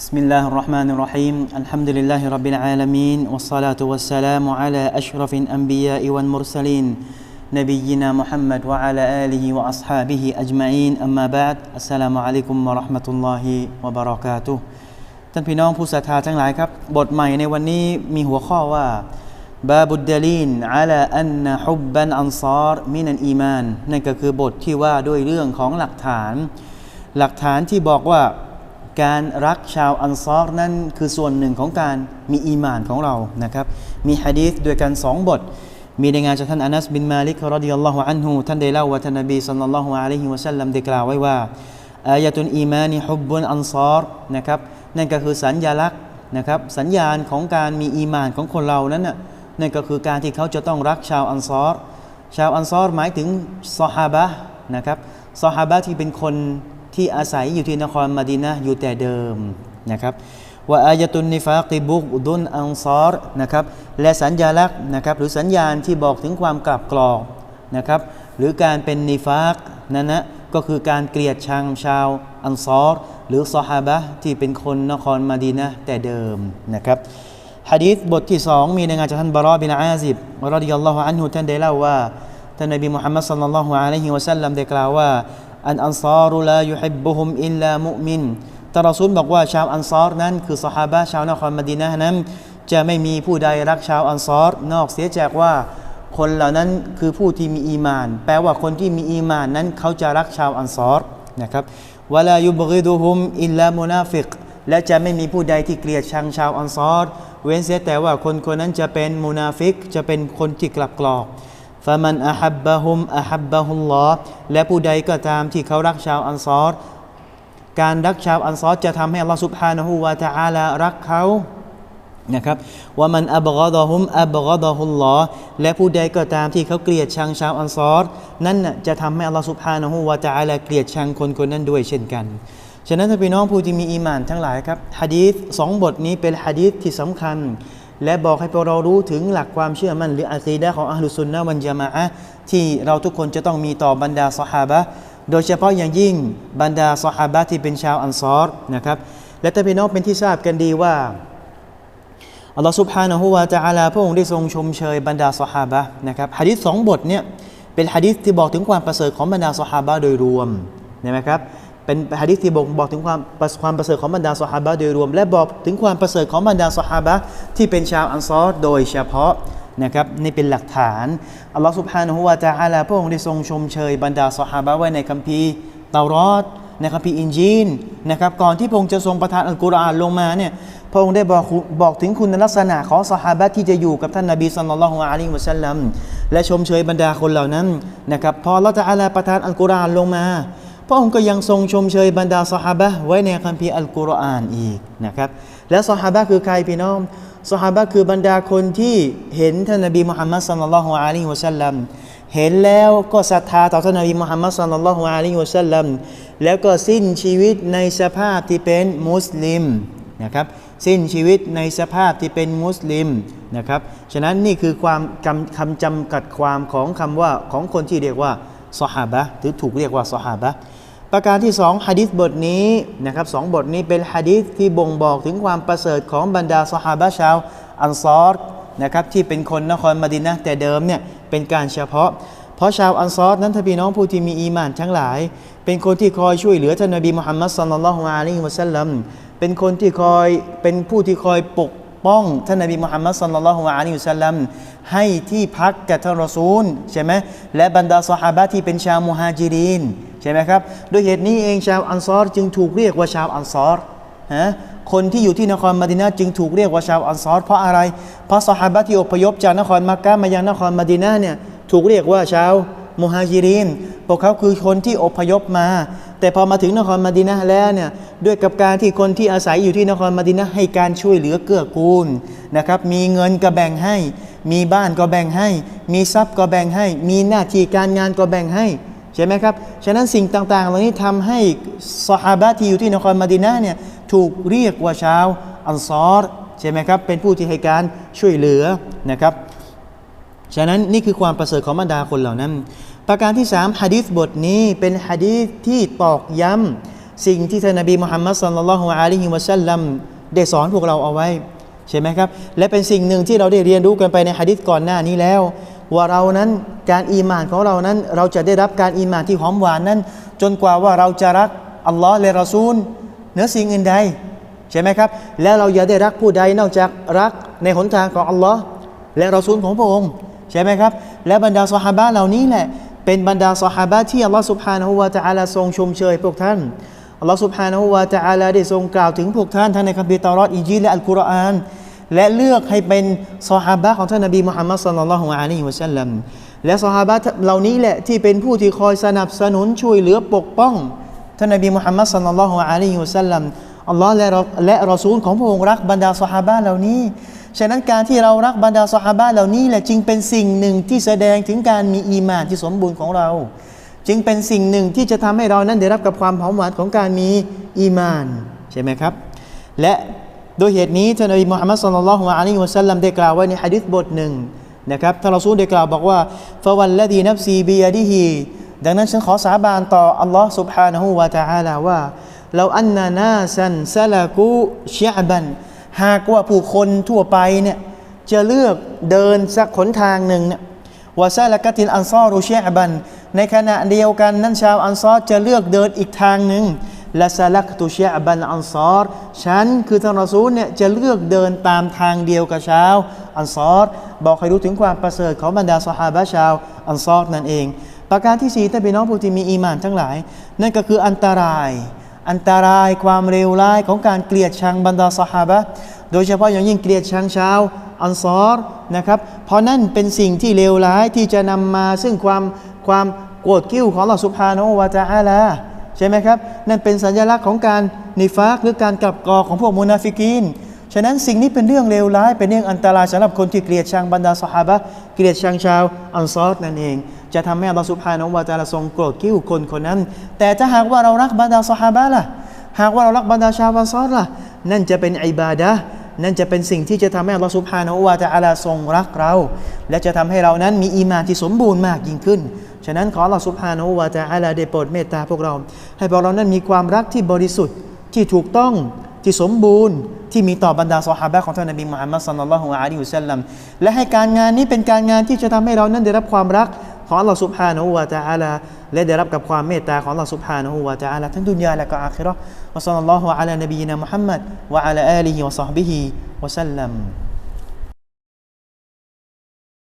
بسم الله الرحمن الرحيم الحمد لله رب العالمين والصلاة والسلام على أشرف الأنبياء والمرسلين نبينا محمد وعلى آله وأصحابه أجمعين أما بعد السلام عليكم ورحمة الله وبركاته ท่านพี่น้องผู้ศรัทธาทั้งหลายครับ บทใหม่ในวันนี้มีหัวข้อว่า บาบุดดลีนอาลาอันนะฮุบบันอันซารมินันอีมาน นั่นก็คือบทที่ว่าด้วยเรื่องของหลักฐาน หลักฐานที่บอกว่า การรักชาวอันซอรนั้นคือส่วนหนึ่งของการมีอีมานของเรานะครับ มีฮะดีษด้วยกันสองบท มีในงานจากท่านอานัสบินมาลิกรดิยัลลอฮุอันฮูท่านได้เล่าว่าท่านนบีสัลลัลลอฮุอะลัยฮิวะสัลลัมได้กล่าวไว้ว่าอายะตุนอีมานีฮุบบุนอันซอรนะครับนั่นก็คือสัญญลักษณ์นะครับสัญญาณของการมีอีมานของคนเรานั้นน่ะนั่นก็คือการที่เขาจะต้องรักชาวอันซอรชาวอันซอรหมายถึงซอฮาบะนะครับซอฮาบะที่เป็นคน ที่อาศัยอยู่ที่นครมาดีนะอยู่แต่เดิมนะครับว่าอายตุนนิฟากิบุกดุนอันซอรนะครับและสัญญาลักษณ์นะครับหรือสัญญาณที่บอกถึงความกลับกรอกนะครับหรือการเป็นนิฟากนั่นนะก็คือการเกลียดชังชาวอันซอรหรือซอฮาบะที่เป็นคนนครมาดีนะแต่เดิมนะครับฮะดีษบทที่สองมีในงานจากท่านบารอบินอาซิบรอดิยัลลอฮุอันฮุท่านได้เล่าว่าท่านนบีมุฮัมมัดสัลลัลลอฮุอะลัยฮิวะสัลลัมได้กล่าวว่า อันอันซารุลายุฮิบบุฮุมอิลลามุมินตารอซูลบอกว่าชาวอันซอรนั้น คือสหาบะชาวนครมดีนะห์นั้น จะไม่มีผู้ใดรักชาวอันซอรนอกเสียจากว่าคนเหล่านั้นคือผู้ที่มีอีมาน แปลว่าคนที่มีอีมานนั้นเขาจะรักชาวอันซอรนะครับวลายุบกิดุฮุมอิลลามุนาฟิกและจะไม่มีผู้ใดที่เกลียดชังชาวอันซอรเว้นเสียแต่ว่าคนคนนั้นจะเป็นมุนาฟิก จะเป็นคนที่กลับกรอก ฟามันอาฮับบะฮุมอาฮับบะฮุลลอและผู้ใดก็ตามที่เขารักชาวอันซอรการรักชาวอันซอรจะทำให้อัลลอฮฺสุบฮานะฮูวาตะอาลารักเขานะครับว่ามันอับกอดะฮุมอับกอดะฮุลลอและผู้ใดก็ตามที่เขาเกลียดชังชาวอันซอรนั่นจะทำให้อัลลอฮฺสุบฮานะฮูวาตะอาลาเกลียดชังคนคนนั้นด้วยเช่นกัน ฉะนั้นถ้านพี่น้องผู้ที่มีอีมานทั้งหลายครับฮะดีษสองบทนี้เป็นฮะดีษที่สำคัญ และบอกให้พวกเรารู้ถึงหลักความเชื่อมั่นหรืออาคีดะของอัลลุซุนนะวันจามะอะที่เราทุกคนจะต้องมีต่อบรรดาสหาบะโดยเฉพาะอย่างยิ่งบรรดาสหาบะที่เป็นชาวอันซอรนะครับและถ้านพี่น้องเป็นที่ทราบกันดีว่าอัลลอฮฺซุบฮานะฮูวาตะอาลาพระองค์ได้ทรงชมเชยบรรดาสหาบะนะครับฮะดีษสองบทเนี่ยเป็นฮะดีษที่บอกถึงความประเสริฐของบรรดาสหาบะโดยรวมนไหมครับ เป็นฮะดิษที่บอกบอกถึงความความประเสริฐของบรรดาสหาบะโดยรวม และบอกถึงความประเสริฐของบรรดาสหาบะที่เป็นชาวอันซอรโดยเฉพาะนะครับนี่เป็นหลักฐานอัลลอฮฺสุบฮานะฮูวาตะอาลาพระองค์ได้ทรงชมเชยบรรดาสหาบะไว้ในคัมภีร์เตารอดในคัมภีร์อินจีนนะครับก่อนที่พระองค์จะทรงประทานอัลกุรอานลงมาเนี่ยพระองค์ได้บอกบอกถึงคุณลักษณะของสหาบะที่จะอยู่กับท่านนบีสัลลัลลอฮุอะลัยฮิวะสัลลัมและชมเชยบรรดาคนเหล่านั้นนะครับพอเราจะอาลาประทานอัลกุรอานลงมา ระองค์ก็ยังทรงชมเชยบรรดาสหาบะไว้ในคัมภีร์อัลกุรอานอีกนะครับ และสหาบะคือใครพี่น้องสหาบะคือบรรดาคนที่เห็นท่านนบีมุฮัมมัดสัลลัลลอฮุอะลัยฮิวะสัลลัมเห็นแล้วก็ศรัทธาต่อท่านนบีมุฮัมมัดสัลลัลลอฮุอะลัยฮิวะสัลลัมแล้วก็สิ้นชีวิตในสภาพที่เป็นมุสลิมนะครับสิ้นชีวิตในสภาพที่เป็นมุสลิมนะครับฉะนั้นนี่คือความคำคำจำกัดความของคำว่าของคนที่เรียกว่าสหาบะหรือถูกเรียกว่าสหาบะ ประการที่สองฮะดิษบทนี้นะครับสองบทนี้เป็นฮะดิษที่บ่งบอกถึงความประเสริฐของบรรดาสหาบะชาวอันซอรนะครับที่เป็นคนนครมดินนะแต่เดิมเนี่ยเป็นการเฉพาะ เพราะชาวอันซอรนั้นถ้าพี่น้องผู้ที่มีอีมานทั้งหลาย เป็นคนที่คอยช่วยเหลือท่านนบีมุฮัมมัดสัลลัลลอฮุอะลัยฮิวะสัลลัมเป็นคนที่คอยเป็นผู้ที่คอยปกป้องท่านนบีมุฮัมมัดสัลลัลลอฮุอะลัยฮิวะสัลลัมให้ที่พักแก่ท่านรอซูลใช่ไหมและบรรดาสหาบะที่เป็นชาวมุฮาจิริน ใช่ไหมครับด้วยเหตุนี้เองชาวอันซอรจึงถูกเรียกว่าชาวอันซอรฮะคนที่อยู่ที่นครมาดินาจึงถูกเรียกว่าชาวอันซอรเพราะอะไร เพราะสหาบะที่อพยพจากนครมักกะมายังนครมาดินาเนี่ยถูกเรียกว่าชาวมุฮาจิรินพวกเขาคือคนที่อพยพมา แต่พอมาถึงนครมาดินะแล้วเนี่ยด้วยกับการที่คนที่อาศัยอยู่ที่นครมาดินะให้การช่วยเหลือเกื้อกูลนะครับมีเงินก็แบ่งให้ มีบ้านก็แบ่งให้ มีทรัพย์ก็แบ่งให้ มีหน้าที่การงานก็แบ่งให้ ใช่ไหมครับ ฉะนั้นสิ่งต่างๆ เหล่านี้ทำให้สหาบะที่อยู่ที่นครมาดินะเนี่ยถูกเรียกว่าชาวอันซอรใช่ไหมครับ เป็นผู้ที่ให้การช่วยเหลือนะครับ ฉะนั้นนี่คือความประเสริฐของบรรดาคนเหล่านั้น ประการที่สามฮะดีษบทนี้เป็นฮะดีษที่ตอกย้ำสิ่งที่ท่านนบีมุฮัมมัดสัลลัลลอฮุอะลัยฮิวะสัลลัมได้สอนพวกเราเอาไว้ใช่ไหมครับ และเป็นสิ่งหนึ่งที่เราได้เรียนรู้กันไปในหะดิษก่อนหน้านี้แล้ว ว่าเรานั้นการอีหมานของเรานั้น เราจะได้รับการอีหมานที่หอมหวานนั้น จนกว่าว่าเราจะรักอัลลอฮ์และรอซูลเหนือสิ่งอื่นใดใช่ไหมครับ แล้วเราอย่าได้รักผู้ใดนอกจากรักในหนทางของอัลลอฮ์และรอซูลของพระองค์ใช่ไหมครับ และบรรดาซอฮาบะเหล่านี้แหละเป็นบรรดาซอฮาบะที่อัลลอฮ์สุบฮานะฮูวะตะอาลาทรงชมเชยพวกท่านอัลลอฮ์สุบฮานะฮูวะตะอาลาได้ทรงกล่าวถึงพวกท่านทั้งในคัมภีร์ตารอดอินจีลและอัลกุรอาน และเลือกให้เป็นซอฮาบะของท่านนบีมุฮัมมัดสัลลัลลอฮุอะลัยฮิวะสัลลัมและซอฮาบะเหล่านี้แหละที่เป็นผู้ที่คอยสนับสนุนช่วยเหลือปกป้องท่านนบีมุฮัมมัดสัลลัลลอฮุอะลัยฮิวะสัลลัมอัลลอฮ์และและรอซูลของพระองค์รักบรรดาซอฮาบะเหล่านี้ ฉะนั้นการที่เรารักบรรดาซอฮาบะเหล่านี้แหละจึงเป็นสิ่งหนึ่งที่แสดงถึงการมีอีมานที่สมบูรณ์ของเรา จึงเป็นสิ่งหนึ่งที่จะทำให้เรานั้นได้รับกับความหอมหวานของการมีอีมานใช่ไหมครับ และ โดยเหตุนี้ท่านนบีมุฮัมมัดสุลลัลลอฮุอะลัยฮิวะสัลลัมได้กล่าวไว้ในฮะดิษบทหนึ่งนะครับท่านรอซูลได้กล่าวบอกว่าฟะวันละดีนับซีบียดิฮีดังนั้นฉันขอสาบานต่ออัลลอฮ์ سبحانه และ تعالى ว่าเราอันนานาซันซาลากูเชียบันหากว่าผู้คนทั่วไปเนี่ยจะเลือกเดินสักขนทางหนึ่งเนี่ยวาซาลกติลอันซอรุเชียบัน ในขณะเดียวกันนั้นชาวอันซอรจะเลือกเดินอีกทางหนึ่ง ละซาลักตุเชียบันอันซอรฉันคือท่านรอซูลเนี่ยจะเลือกเดินตามทางเดียวกับชาวอันซอรบอกให้รู้ถึงความประเสริฐของบรรดาสหาบะชาวอันซอรนั่นเอง ประการที่สี่ถ้าเป็นน้องผู้ที่มีอีมานทั้งหลาย นั่นก็คืออันตราย อันตรายความเลวร้ายของการเกลียดชังบรรดาสหาบะโดยเฉพาะอย่างยิ่งเกลียดชังชาวอันซอรนะครับ เพราะนั่นเป็นสิ่งที่เลวร้ายที่จะนำมาซึ่งความความโกรธกิ้วของเราสุภาโนวาจาอาลา ใช่ไหมครับ นั่นเป็นสัญลักษณ์ของการนิฟากหรือการกลับกอของพวกมุนาฟิกีนฉะนั้นสิ่งนี้เป็นเรื่องเลวร้าย เป็นเรื่องอันตรายสำหรับคนที่เกลียดชังบรรดาสหาบะเกลียดชังชาวอันซอรนั่นเอง จะทำให้อัลลอฮฺสุบฮานวะตะอาลาทรงโกรธกิ้วคนคนนั้น แต่ถ้าหากว่าเรารักบรรดาสหาบะล่ะ หากว่าเรารักบรรดาชาวอันซอรล่ะ นั่นจะเป็นอิบาดะ นั่นจะเป็นสิ่งที่จะทำให้อัลลอฮฺสุบฮานวะตะอาลาทรงรักเรา และจะทำให้เรานั้นมีอีมานที่สมบูรณ์มากยิ่งขึ้น ฉะนั้นขออัลลอฮฺสุบฮานวะตะอาลาได้โปรดเมตตาพวกเรา ให้พวกเรานั้นมีความรักที่บริสุทธิ์ที่ถูกต้องที่สมบูรณ์ที่มีต่อบรรดาซอฮาบะของท่านนบีมุฮัมมัดสัลลัลลอฮุอะลัยฮิวสัลลัมและให้การงานนี้เป็นการงานที่จะทำให้เรานั้นได้รับความรัก ของอัลลอฮฺสุบฮานะฮูวะตะอาลาและได้รับกับความเมตตาของอัลลอฮฺสุบฮานะฮูวะตะอาลาทั้งดุนยาและก็อาคิเราะห์วะซัลลัลลอฮุอะลานบีนะมุฮัมมัดวะอะลาอาลีฮิวะซอฮบิฮิวะสัลลัม